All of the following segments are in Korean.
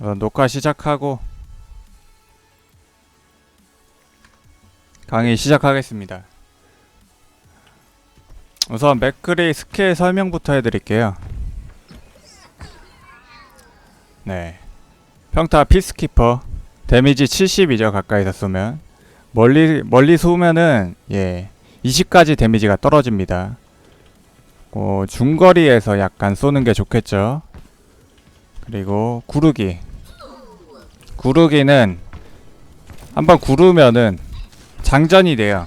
어, 녹화 시작하고 강의 시작하겠습니다. 우선 맥크리 스킬 설명부터 해드릴게요. 네. 평타 피스키퍼 데미지 70이죠 가까이서 쏘면 멀리 멀리 쏘면은 예 20까지 데미지가 떨어집니다. 어, 중거리에서 약간 쏘는 게 좋겠죠. 그리고 구르기 구르기는 한번 구르면은 장전이 돼요.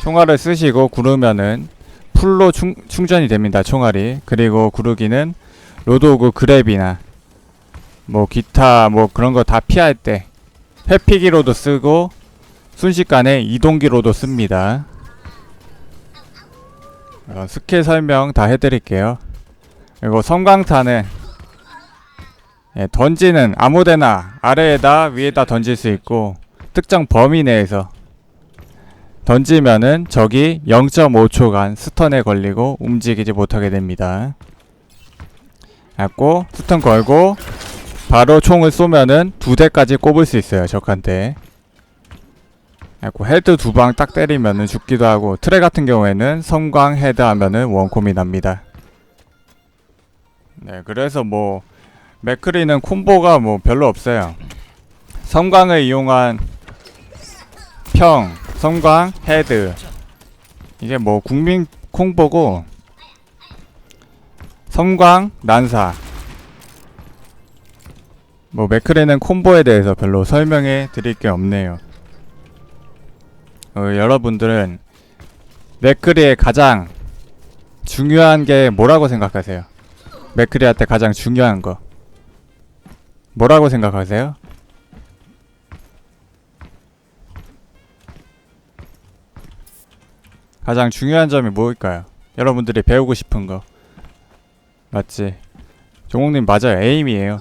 총알을 쓰시고 구르면은 풀로 충, 충전이 됩니다. 총알이 그리고 구르기는 로드오그 그랩이나 뭐 기타 뭐 그런 거 다 피할 때 회피기로도 쓰고 순식간에 이동기로도 씁니다. 어, 스킬 설명 다 해드릴게요. 그리고 섬광탄은 예, 던지는 아무데나 아래에다 위에다 던질 수 있고 특정 범위 내에서 던지면은 적이 0.5초간 스턴에 걸리고 움직이지 못하게 됩니다. 갖고 스턴 걸고 바로 총을 쏘면은 두 대까지 꼽을 수 있어요 적한테. 갖고 헤드 두 방 딱 때리면은 죽기도 하고 트레 같은 경우에는 섬광 헤드 하면은 원콤이 납니다. 네, 그래서 뭐 맥크리는 콤보가 뭐 별로 없어요. 섬광을 이용한 평, 섬광, 헤드 이게 뭐 국민 콤보고 섬광, 난사 뭐 맥크리는 콤보에 대해서 별로 설명해 드릴 게 없네요. 어, 여러분들은 맥크리의 가장 중요한 게 뭐라고 생각하세요? 맥크리한테 가장 중요한 거 뭐라고 생각하세요? 가장 중요한 점이 뭘까요? 여러분들이 배우고 싶은 거 맞지? 종옥님 맞아요 에임이에요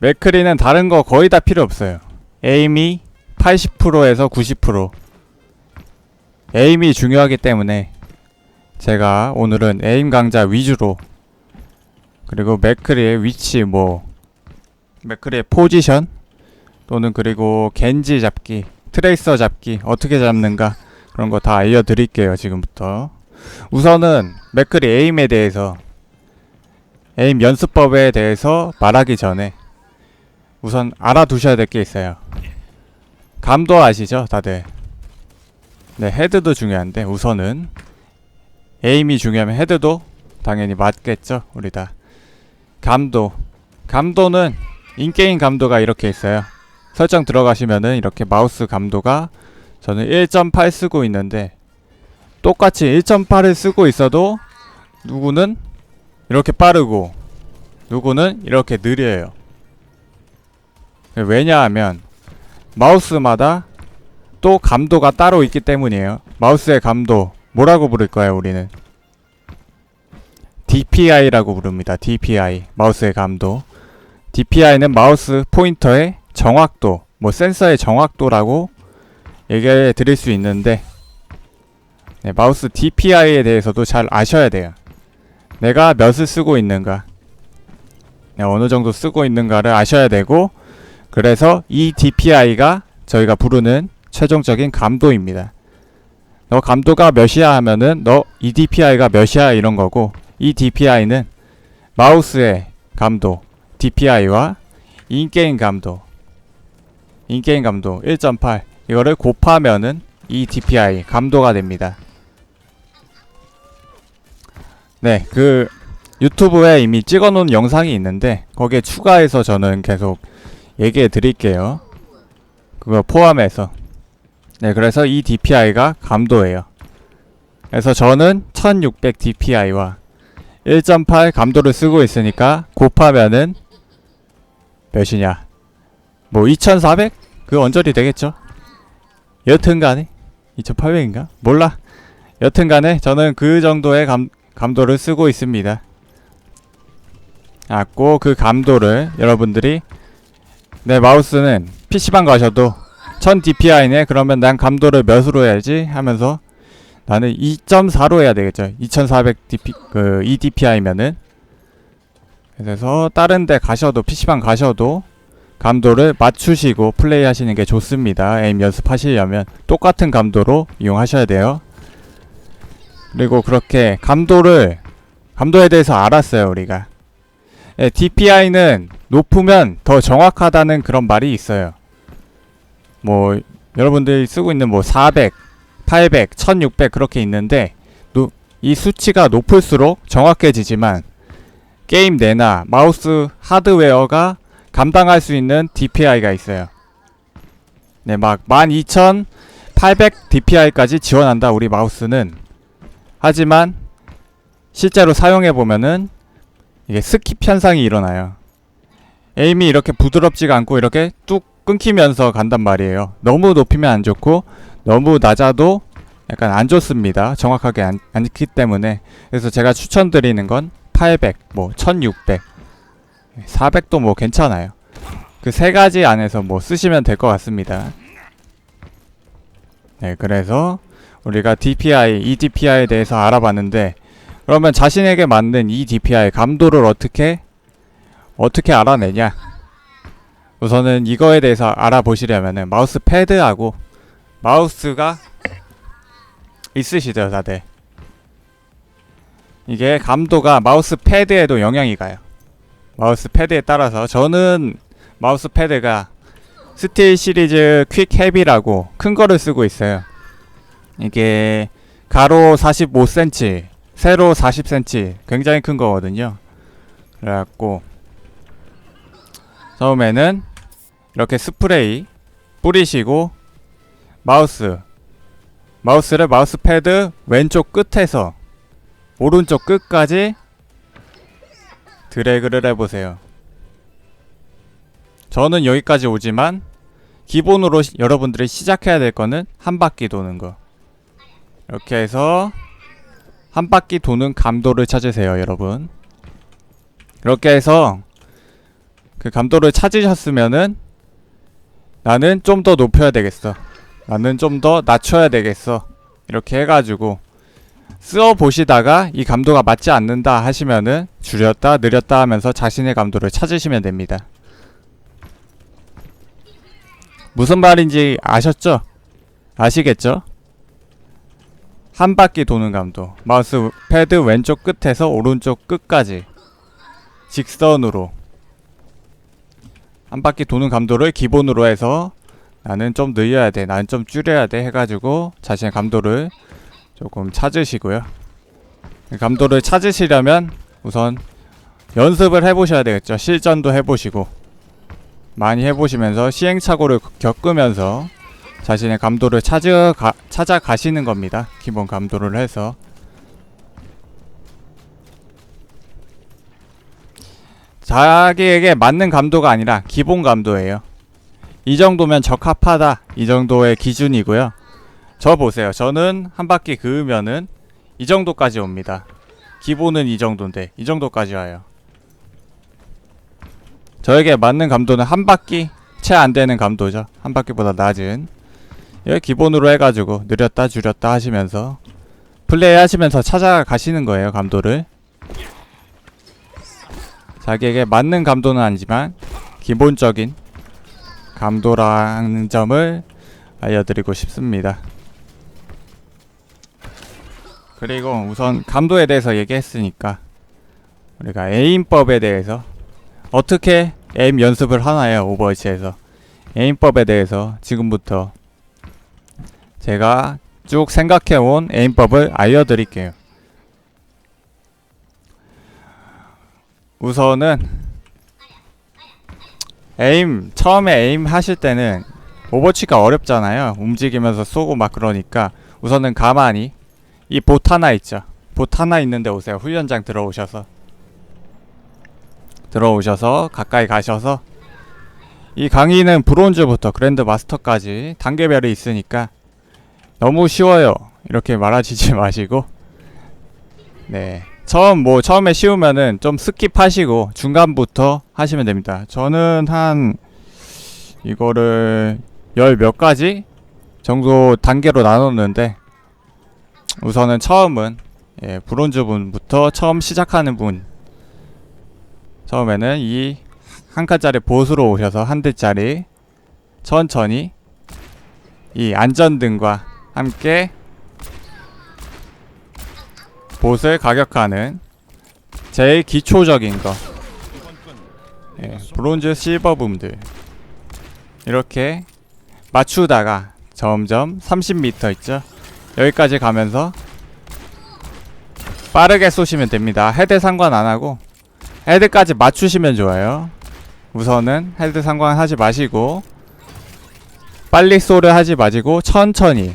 맥크리는 다른 거 거의 다 필요 없어요 에임이 80%에서 90% 에임이 중요하기 때문에 제가 오늘은 에임 강좌 위주로 그리고 맥크리의 위치 뭐 맥크리의 포지션 또는 그리고 겐지 잡기 트레이서 잡기 어떻게 잡는가 그런 거 다 알려드릴게요 지금부터. 우선은 맥크리 에임에 대해서 에임 연습법에 대해서 말하기 전에 우선 알아두셔야 될 게 있어요. 감도 아시죠 다들? 네 헤드도 중요한데 우선은 에임이 중요하면 헤드도 당연히 맞겠죠 우리 다. 감도. 감도는 인게임 감도가 이렇게 있어요. 설정 들어가시면은 이렇게 마우스 감도가 저는 1.8 쓰고 있는데 똑같이 1.8을 쓰고 있어도 누구는 이렇게 빠르고 누구는 이렇게 느려요. 왜냐하면 마우스마다 또 감도가 따로 있기 때문이에요. 마우스의 감도 뭐라고 부를까요 우리는? DPI라고 부릅니다 DPI 마우스의 감도. DPI는 마우스 포인터의 정확도 뭐 센서의 정확도라고 얘기해 드릴 수 있는데 네, 마우스 DPI에 대해서도 잘 아셔야 돼요. 내가 몇을 쓰고 있는가? 네, 어느 정도 쓰고 있는가를 아셔야 되고 그래서 이 DPI가 저희가 부르는 최종적인 감도입니다 너 감도가 몇이야 하면은 너이 DPI가 몇이야 이런 거고 이 DPI는 마우스의 감도 DPI와 인게임 감도 인게임 감도 1.8 이거를 곱하면은 이 DPI 감도가 됩니다. 네, 그 유튜브에 이미 찍어 놓은 영상이 있는데 거기에 추가해서 저는 계속 얘기해 드릴게요. 그거 포함해서 네, 그래서 이 DPI가 감도예요. 그래서 저는 1600 DPI와 1.8 감도를 쓰고 있으니까 곱하면은 몇이냐? 뭐 2400? 그 언저리 되겠죠? 여튼간에 2800인가? 몰라. 여튼간에 저는 그 정도의 감, 감도를 쓰고 있습니다. 아, 꼭그 감도를 여러분들이 내 마우스는 PC방 가셔도 1000 DPI네 그러면 난 감도를 몇으로 해야지 하면서 나는 2.4로 해야 되겠죠 2400 DP 그 2 DPI면은 그래서 다른 데 가셔도 PC방 가셔도 감도를 맞추시고 플레이 하시는 게 좋습니다. 에임 연습하시려면 똑같은 감도로 이용하셔야 돼요. 그리고 그렇게 감도를 감도에 대해서 알았어요, 우리가. 예, DPI는 높으면 더 정확하다는 그런 말이 있어요. 뭐 여러분들이 쓰고 있는 뭐 400, 800, 1600 그렇게 있는데 노, 이 수치가 높을수록 정확해지지만 게임 내나 마우스 하드웨어가 감당할 수 있는 DPI가 있어요. 네, 막 12800 DPI까지 지원한다 우리 마우스는. 하지만 실제로 사용해 보면은 이게 스킵 현상이 일어나요. 에임이 이렇게 부드럽지가 않고 이렇게 뚝 끊기면서 간단 말이에요. 너무 높이면 안 좋고 너무 낮아도 약간 안 좋습니다. 정확하게 안, 않기 때문에 그래서 제가 추천드리는 건 800, 뭐 1600, 400도 뭐 괜찮아요. 그 세 가지 안에서 뭐 쓰시면 될 것 같습니다. 네, 그래서 우리가 DPI, 이 DPI에 대해서 알아봤는데 그러면 자신에게 맞는 이 DPI 감도를 어떻게 어떻게 알아내냐? 우선은 이거에 대해서 알아보시려면은 마우스 패드하고 마우스가 있으시죠, 다들. 이게 감도가 마우스 패드에도 영향이 가요. 마우스 패드에 따라서 저는 마우스 패드가 스틸 시리즈 퀵 헤비라고 큰 거를 쓰고 있어요. 이게 가로 45cm, 세로 40cm 굉장히 큰 거거든요. 그래갖고 처음에는 이렇게 스프레이 뿌리시고 마우스 마우스를 마우스 패드 왼쪽 끝에서 오른쪽 끝까지 드래그를 해보세요. 저는 여기까지 오지만 기본으로 시- 여러분들이 시작해야 될 거는 한 바퀴 도는 거. 이렇게 해서 한 바퀴 도는 감도를 찾으세요, 여러분. 이렇게 해서 그 감도를 찾으셨으면은 나는 좀 더 높여야 되겠어. 나는 좀 더 낮춰야 되겠어. 이렇게 해가지고 쓰어 보시다가 이 감도가 맞지 않는다 하시면은 줄였다 늘렸다 하면서 자신의 감도를 찾으시면 됩니다. 무슨 말인지 아셨죠? 아시겠죠? 한 바퀴 도는 감도. 마우스 패드 왼쪽 끝에서 오른쪽 끝까지 직선으로 한 바퀴 도는 감도를 기본으로 해서 나는 좀 늘려야 돼, 나는 좀 줄여야 돼 해가지고 자신의 감도를 조금 찾으시고요. 감도를 찾으시려면 우선 연습을 해보셔야 되겠죠. 실전도 해보시고 많이 해보시면서 시행착오를 겪으면서 자신의 감도를 찾아 가, 찾아가시는 겁니다. 기본 감도를 해서 자기에게 맞는 감도가 아니라 기본 감도예요. 이 정도면 적합하다. 이 정도의 기준이고요. 저 보세요. 저는 한 바퀴 그으면은 이 정도까지 옵니다. 기본은 이 정도인데 이 정도까지 와요. 저에게 맞는 감도는 한 바퀴 채 안 되는 감도죠. 한 바퀴보다 낮은. 이걸 기본으로 해가지고 느렸다 줄였다 하시면서 플레이 하시면서 찾아가시는 거예요. 감도를. 자기에게 맞는 감도는 아니지만 기본적인 감도라는 점을 알려드리고 싶습니다. 그리고 우선 감도에 대해서 얘기했으니까 우리가 에임법에 대해서 어떻게 에임 연습을 하나요 오버워치에서 에임법에 대해서 지금부터 제가 쭉 생각해온 에임법을 알려드릴게요. 우선은 에임 처음에 에임 하실 때는 오버워치가 어렵잖아요. 움직이면서 쏘고 막 그러니까 우선은 가만히 이 봇 하나 있죠. 봇 하나 있는데 오세요. 훈련장 들어오셔서 들어오셔서 가까이 가셔서 이 강의는 브론즈부터 그랜드 마스터까지 단계별이 있으니까 너무 쉬워요. 이렇게 말하시지 마시고 네 처음 뭐 처음에 쉬우면은 좀 스킵하시고 중간부터 하시면 됩니다. 저는 한 이거를 열 몇 가지 정도 단계로 나눴는데 우선은 처음은 예, 브론즈 분부터 처음 시작하는 분 처음에는 이 한 칸짜리 보수로 오셔서 한 대짜리 천천히 이 안전등과 함께 보스를 가격하는 제일 기초적인 거. 예, 브론즈 실버 붐들. 이렇게 맞추다가 점점 30m 있죠? 여기까지 가면서 빠르게 쏘시면 됩니다. 헤드 상관 안하고 헤드까지 맞추시면 좋아요. 우선은 헤드 상관 하지 마시고 빨리 쏘려 하지 마시고 천천히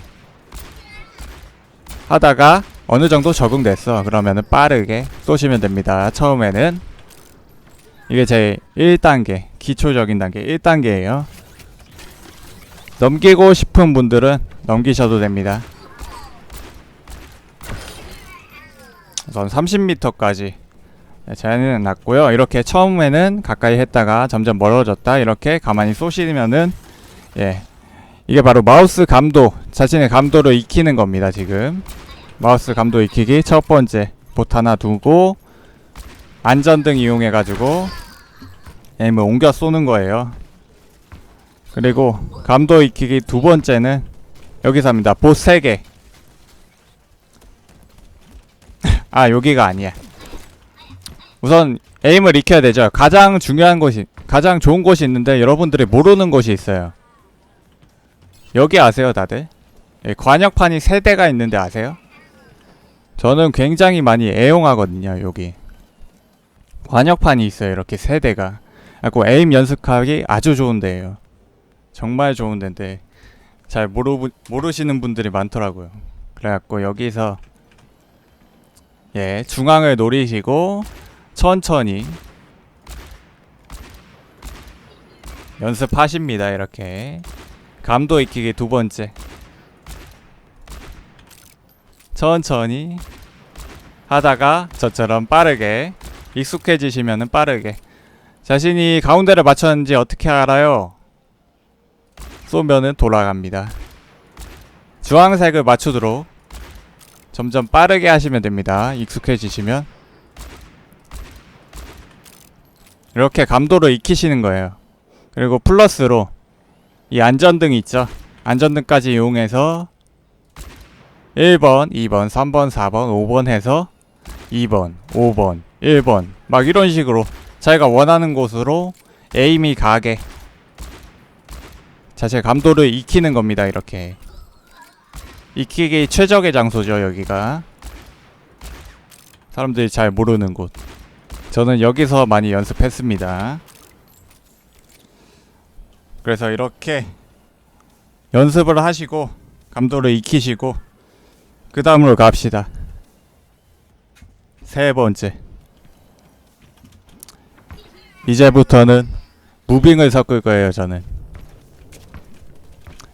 하다가 어느 정도 적응됐어. 그러면은 빠르게 쏘시면 됩니다. 처음에는 이게 제 1단계 기초적인 단계 1단계예요. 넘기고 싶은 분들은 넘기셔도 됩니다. 우선 30m까지. 제한은 낮고요. 이렇게 처음에는 가까이 했다가 점점 멀어졌다. 이렇게 가만히 쏘시면은 예 이게 바로 마우스 감도 자신의 감도를 익히는 겁니다 지금 마우스 감도 익히기 첫 번째. 봇 하나 두고 안전등 이용해 가지고 에임을 옮겨 쏘는 거예요. 그리고 감도 익히기 두 번째는 여기서 합니다. 봇 3개. 아 여기가 아니야. 우선 에임을 익혀야 되죠. 가장 중요한 곳이 가장 좋은 곳이 있는데 여러분들이 모르는 곳이 있어요. 여기 아세요 다들? 예, 관역판이 세 대가 있는데 아세요? 저는 굉장히 많이 애용하거든요 여기. 관역판이 있어요 이렇게 세 대가. 그리고 에임 연습하기 아주 좋은 데예요. 정말 좋은 데인데 잘 모르, 모르시는 분들이 많더라고요. 그래갖고 여기서 예 중앙을 노리시고 천천히 연습하십니다 이렇게. 감도 익히기 두 번째 천천히 하다가 저처럼 빠르게 익숙해지시면은 빠르게 자신이 가운데를 맞췄는지 어떻게 알아요? 쏘면은 돌아갑니다. 주황색을 맞추도록 점점 빠르게 하시면 됩니다. 익숙해지시면 이렇게 감도를 익히시는 거예요. 그리고 플러스로 이 안전등 있죠? 안전등까지 이용해서 1번, 2번, 3번, 4번, 5번 해서 2번, 5번, 1번. 막 이런 식으로 자기가 원하는 곳으로 에임이 가게. 자체 감도를 익히는 겁니다 이렇게. 익히기 최적의 장소죠 여기가. 사람들이 잘 모르는 곳. 저는 여기서 많이 연습했습니다. 그래서 이렇게 연습을 하시고 감도를 익히시고 그 다음으로 갑시다. 세 번째. 이제부터는 무빙을 섞을 거예요 저는.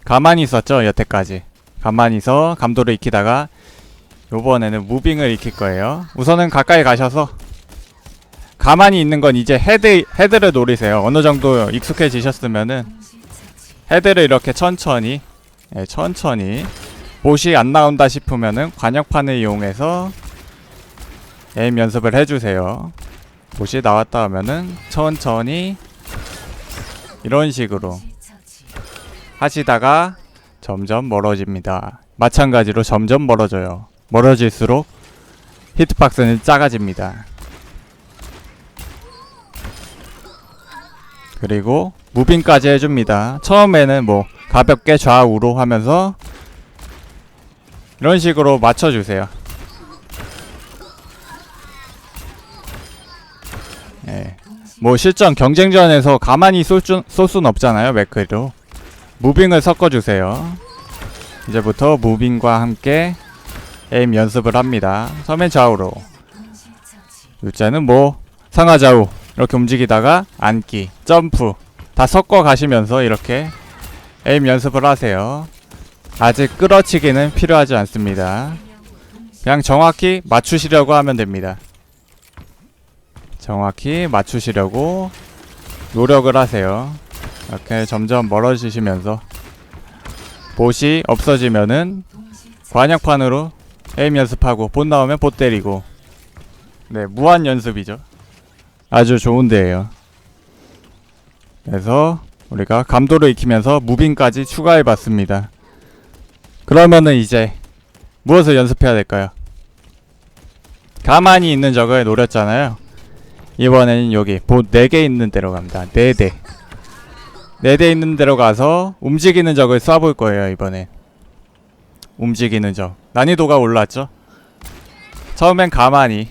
가만히 있었죠 여태까지. 가만히 서 감도를 익히다가 요번에는 무빙을 익힐 거예요. 우선은 가까이 가셔서 가만히 있는 건 이제 헤드, 헤드를 노리세요. 어느 정도 익숙해지셨으면은 헤드를 이렇게 천천히 예, 천천히 못이 안 나온다 싶으면은 관역판을 이용해서 에임 연습을 해주세요 못이 나왔다 하면은 천천히 이런 식으로 하시다가 점점 멀어집니다. 마찬가지로 점점 멀어져요. 멀어질수록 히트박스는 작아집니다. 그리고 무빙까지 해줍니다. 처음에는 뭐 가볍게 좌우로 하면서 이런 식으로 맞춰주세요. 예. 뭐 실전 경쟁전에서 가만히 쏠, 줄, 쏠순 없잖아요 맥크리로. 무빙을 섞어주세요. 이제부터 무빙과 함께 에임 연습을 합니다. 서면 좌우로. 둘째는 뭐? 상하 좌우. 이렇게 움직이다가 앉기 점프. 다 섞어 가시면서 이렇게 에임 연습을 하세요 아직 끌어치기는 필요하지 않습니다 그냥 정확히 맞추시려고 하면 됩니다 정확히 맞추시려고 노력을 하세요. 이렇게 점점 멀어지시면서 보시 없어지면은 관역판으로 에임 연습하고 봇 나오면 봇 때리고 네 무한 연습이죠. 아주 좋은데요. 그래서 우리가 감도를 익히면서 무빙까지 추가해 봤습니다. 그러면은 이제 무엇을 연습해야 될까요? 가만히 있는 적을 노렸잖아요. 이번에는 여기 보 4개 있는 데로 갑니다. 4대. 4대 있는 데로 가서 움직이는 적을 쏴볼 거예요, 이번엔. 움직이는 적. 난이도가 올랐죠? 처음엔 가만히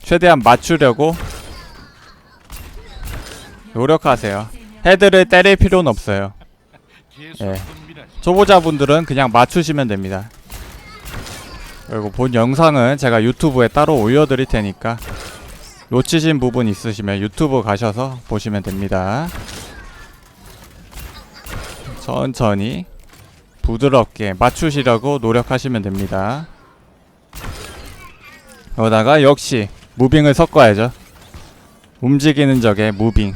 최대한 맞추려고 노력하세요. 헤드를 때릴 필요는 없어요. 예. 초보자분들은 그냥 맞추시면 됩니다. 그리고 본 영상은 제가 유튜브에 따로 올려드릴 테니까 놓치신 부분 있으시면 유튜브 가셔서 보시면 됩니다. 천천히 부드럽게 맞추시려고 노력하시면 됩니다. 여기다가 역시 무빙을 섞어야죠. 움직이는 적에 무빙.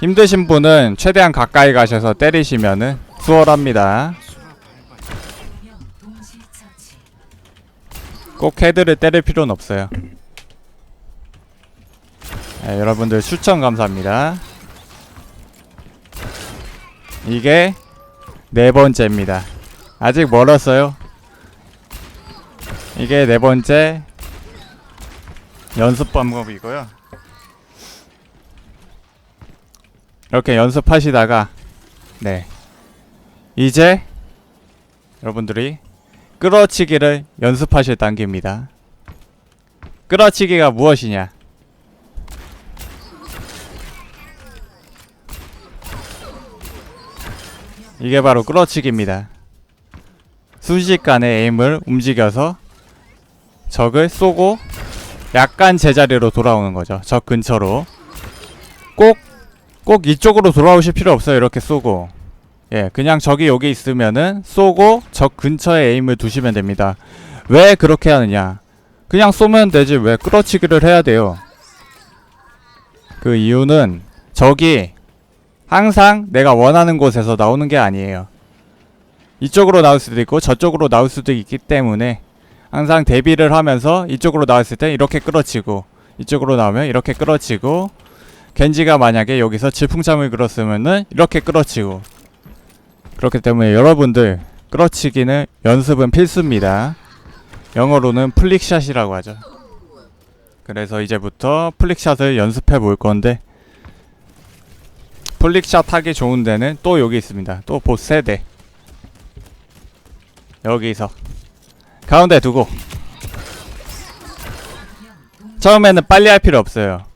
힘드신 분은 최대한 가까이 가셔서 때리시면은 수월합니다. 꼭 헤드를 때릴 필요는 없어요. 네, 여러분들 추천 감사합니다. 이게 네 번째입니다. 아직 멀었어요. 이게 네 번째 연습 방법이고요. 이렇게 연습하시다가 네 이제 여러분들이 끌어치기를 연습하실 단계입니다. 끌어치기가 무엇이냐? 이게 바로 끌어치기입니다. 순식간에 에임을 움직여서 적을 쏘고 약간 제자리로 돌아오는 거죠. 적 근처로. 꼭, 꼭 이쪽으로 돌아오실 필요 없어요. 이렇게 쏘고. 예, 그냥 적이 여기 있으면은 쏘고 적 근처에 에임을 두시면 됩니다. 왜 그렇게 하느냐? 그냥 쏘면 되지 왜 끌어치기를 해야 돼요? 그 이유는 적이 항상 내가 원하는 곳에서 나오는 게 아니에요. 이쪽으로 나올 수도 있고 저쪽으로 나올 수도 있기 때문에 항상 대비를 하면서 이쪽으로 나왔을 때 이렇게 끌어치고 이쪽으로 나오면 이렇게 끌어치고 겐지가 만약에 여기서 질풍참을 끌었으면은 이렇게 끌어치고 그렇기 때문에 여러분들 끌어치기는 연습은 필수입니다. 영어로는 플릭샷이라고 하죠. 그래서 이제부터 플릭샷을 연습해 볼 건데 플릭샷 하기 좋은 데는 또 여기 있습니다. 또 보스 세대 여기서 가운데 두고 처음에는 빨리 할 필요 없어요.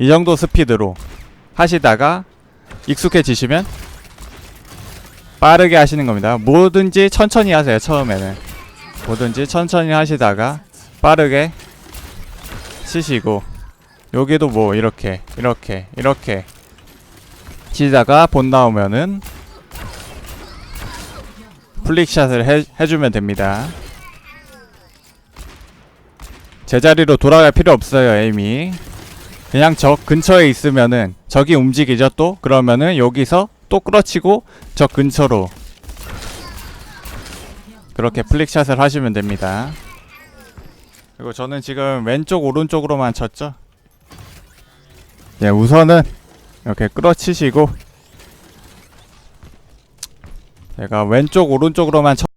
이 정도 스피드로 하시다가 익숙해지시면 빠르게 하시는 겁니다. 뭐든지 천천히 하세요. 처음에는 뭐든지 천천히 하시다가 빠르게 치시고 여기도 뭐 이렇게 이렇게 이렇게 치다가 본 나오면은 플릭샷을 해, 해주면 됩니다. 제자리로 돌아갈 필요 없어요, 에임이. 그냥 적 근처에 있으면은 적이 움직이죠, 또? 그러면은 여기서 또 끌어치고 적 근처로 그렇게 플릭샷을 하시면 됩니다. 그리고 저는 지금 왼쪽, 오른쪽으로만 쳤죠? 예, 우선은 이렇게 끌어치시고 제가 왼쪽, 오른쪽으로만 쳐